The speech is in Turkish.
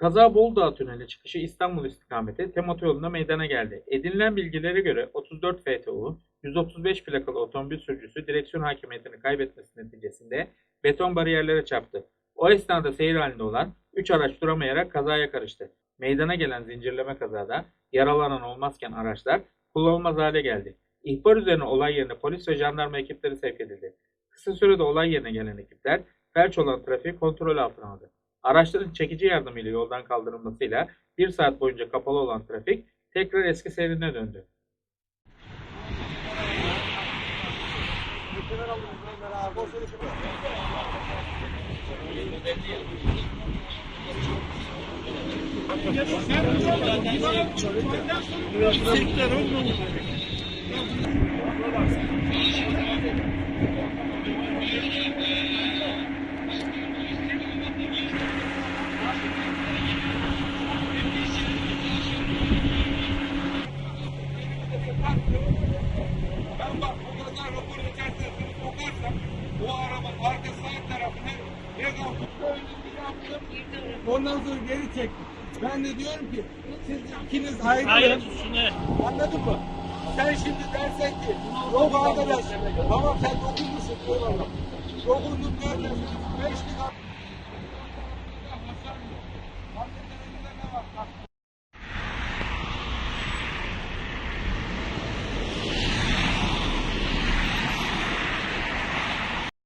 Kaza Boldağ Tüneli çıkışı İstanbul istikameti tem otoyolunda meydana geldi. Edinilen bilgilere göre 34 FTU, 135 plakalı otomobil sürücüsü direksiyon hakimiyetini kaybetmesi neticesinde beton bariyerlere çarptı. O esnada seyir halinde olan 3 araç duramayarak kazaya karıştı. Meydana gelen zincirleme kazada yaralanan olmazken araçlar kullanılmaz hale geldi. İhbar üzerine olay yerine polis ve jandarma ekipleri sevk edildi. Kısa sürede olay yerine gelen ekipler felç olan trafiği kontrol altına aldı. Araçların çekici yardımıyla yoldan kaldırılmasıyla bir saat boyunca kapalı olan trafik tekrar eski seyrine döndü. Ben Ondan sonra geri çektim. Ben de diyorum ki siz ikiniz ayrılın. Anladın mı? Sen şimdi dersen ki yok arkadaş tamam sen dokunmuşsun eyvallah. Dokundum dersen beşlik